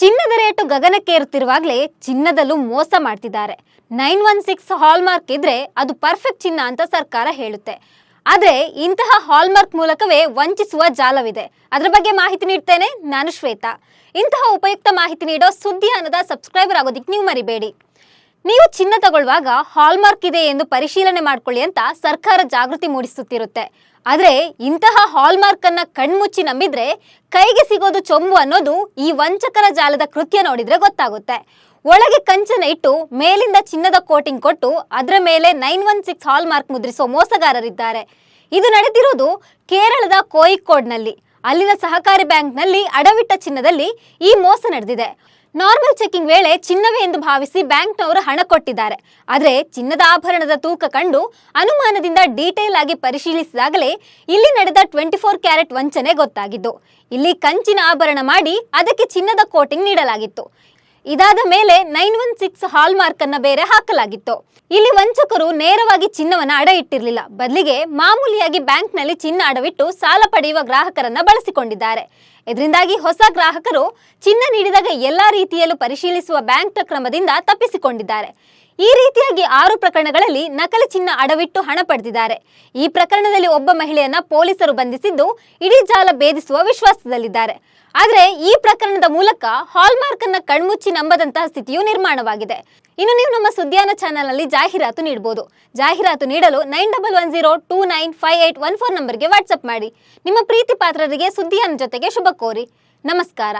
ಚಿನ್ನದ ರೇಟು ಗಗನಕ್ಕೇರುತ್ತಿರುವಾಗಲೇ ಚಿನ್ನದಲ್ಲೂ ಮೋಸ ಮಾಡ್ತಿದ್ದಾರೆ. ನೈನ್ ಒನ್ ಸಿಕ್ಸ್ ಹಾಲ್ಮಾರ್ಕ್ ಇದ್ರೆ ಅದು ಪರ್ಫೆಕ್ಟ್ ಚಿನ್ನ ಅಂತ ಸರ್ಕಾರ ಹೇಳುತ್ತೆ. ಆದರೆ ಇಂತಹ ಹಾಲ್ಮಾರ್ಕ್ ಮೂಲಕವೇ ವಂಚಿಸುವ ಜಾಲವಿದೆ. ಅದರ ಬಗ್ಗೆ ಮಾಹಿತಿ ನೀಡ್ತೇನೆ ನಾನು ಶ್ವೇತಾ. ಇಂತಹ ಉಪಯುಕ್ತ ಮಾಹಿತಿ ನೀಡೋ ಸುದ್ದಿ ಅನ್ನದ ಸಬ್ಸ್ಕ್ರೈಬರ್ ಆಗೋದಿಕ್ಕೆ ನೀವು ಮರಿಬೇಡಿ. ನೀವು ಚಿನ್ನ ತಗೊಳ್ಳುವಾಗ ಹಾಲ್ಮಾರ್ಕ್ ಇದೆ ಎಂದು ಪರಿಶೀಲನೆ ಮಾಡ್ಕೊಳ್ಳಿ ಅಂತ ಸರ್ಕಾರ ಜಾಗೃತಿ ಮೂಡಿಸುತ್ತಿರುತ್ತೆ. ಆದರೆ ಇಂತಹ ಹಾಲ್ಮಾರ್ಕ್ ಅನ್ನ ಕಣ್ಮುಚ್ಚಿ ನಂಬಿದ್ರೆ ಕೈಗೆ ಸಿಗೋದು ಚೊಂಬು ಅನ್ನೋದು ಈ ವಂಚಕರ ಜಾಲದ ಕೃತ್ಯ ನೋಡಿದ್ರೆ ಗೊತ್ತಾಗುತ್ತೆ. ಒಳಗೆ ಕಂಚನ ಇಟ್ಟು ಮೇಲಿಂದ ಚಿನ್ನದ ಕೋಟಿಂಗ್ ಕೊಟ್ಟು ಅದರ ಮೇಲೆ ನೈನ್ ಒನ್ ಸಿಕ್ಸ್ ಹಾಲ್ಮಾರ್ಕ್ ಮುದ್ರಿಸೋ ಮೋಸಗಾರರಿದ್ದಾರೆ. ಇದು ನಡೆದಿರೋದು ಕೇರಳದ ಕೋಯಿಕೋಡ್ನಲ್ಲಿ ಅಲ್ಲಿನ ಸಹಕಾರಿ ಬ್ಯಾಂಕ್ನಲ್ಲಿ ಅಡವಿಟ್ಟ ಚಿನ್ನದಲ್ಲಿ ಈ ಮೋಸ ನಡೆದಿದೆ. ನಾರ್ಮಲ್ ಚೆಕಿಂಗ್ ವೇಳೆ ಚಿನ್ನವೇ ಎಂದು ಭಾವಿಸಿ ಬ್ಯಾಂಕ್ನವರು ಹಣ ಕೊಟ್ಟಿದ್ದಾರೆ. ಆದರೆ ಚಿನ್ನದ ಆಭರಣದ ತೂಕ ಕಂಡು ಅನುಮಾನದಿಂದ ಡೀಟೇಲ್ ಆಗಿ ಪರಿಶೀಲಿಸಿದಾಗಲೇ ಇಲ್ಲಿ ನಡೆದ ಟ್ವೆಂಟಿ ಫೋರ್ ಕ್ಯಾರೆಟ್ ವಂಚನೆ ಗೊತ್ತಾಗಿದ್ದು. ಇಲ್ಲಿ ಕಂಚಿನ ಆಭರಣ ಮಾಡಿ ಅದಕ್ಕೆ ಚಿನ್ನದ ಕೋಟಿಂಗ್ ನೀಡಲಾಗಿತ್ತು. ಇದಾದ ಮೇಲೆ nine one six hallmark ಅನ್ನ ಬೇರೆ ಹಾಕಲಾಗಿತ್ತು. ಇಲ್ಲಿ ವಂಚಕರು ನೇರವಾಗಿ ಚಿನ್ನವನ್ನ ಅಡ ಇಟ್ಟಿರಲಿಲ್ಲ. ಬದಲಿಗೆ ಮಾಮೂಲಿಯಾಗಿ ಬ್ಯಾಂಕ್ನಲ್ಲಿ ಚಿನ್ನ ಅಡವಿಟ್ಟು ಸಾಲ ಪಡೆಯುವ ಗ್ರಾಹಕರನ್ನ ಬಳಸಿಕೊಂಡಿದ್ದಾರೆ. ಇದರಿಂದಾಗಿ ಹೊಸ ಗ್ರಾಹಕರು ಚಿನ್ನ ನೀಡಿದಾಗ ಎಲ್ಲಾ ರೀತಿಯಲ್ಲೂ ಪರಿಶೀಲಿಸುವ ಬ್ಯಾಂಕ್ ಕ್ರಮದಿಂದ ತಪ್ಪಿಸಿಕೊಂಡಿದ್ದಾರೆ. ಈ ರೀತಿಯಾಗಿ ಆರು ಪ್ರಕರಣಗಳಲ್ಲಿ ನಕಲಿ ಚಿನ್ನ ಅಡವಿಟ್ಟು ಹಣ ಪಡೆದಿದ್ದಾರೆ. ಈ ಪ್ರಕರಣದಲ್ಲಿ ಒಬ್ಬ ಮಹಿಳೆಯನ್ನ ಪೊಲೀಸರು ಬಂಧಿಸಿದ್ದು ಇಡೀ ಜಾಲ ಭೇದಿಸುವ ವಿಶ್ವಾಸದಲ್ಲಿದ್ದಾರೆ. ಆದರೆ ಈ ಪ್ರಕರಣದ ಮೂಲಕ ಹಾಲ್ಮಾರ್ಕ್ ಅನ್ನ ಕಣ್ಮುಚ್ಚಿ ನಂಬದಂತಹ ಸ್ಥಿತಿಯು ನಿರ್ಮಾಣವಾಗಿದೆ. ಇನ್ನು ನೀವು ನಮ್ಮ ಸುದ್ದಿಯಾನ ಚಾನೆಲ್ನಲ್ಲಿ ಜಾಹೀರಾತು ನೀಡಬಹುದು ಜಾಹೀರಾತು ನೀಡಲು nine double one zero two nine five eight one four ನಂಬರ್ಗೆ ವಾಟ್ಸ್ಆಪ್ ಮಾಡಿ. ನಿಮ್ಮ ಪ್ರೀತಿ ಪಾತ್ರರಿಗೆ ಸುದ್ದಿಯಾನ ಜೊತೆಗೆ ಶುಭ ಕೋರಿ ನಮಸ್ಕಾರ.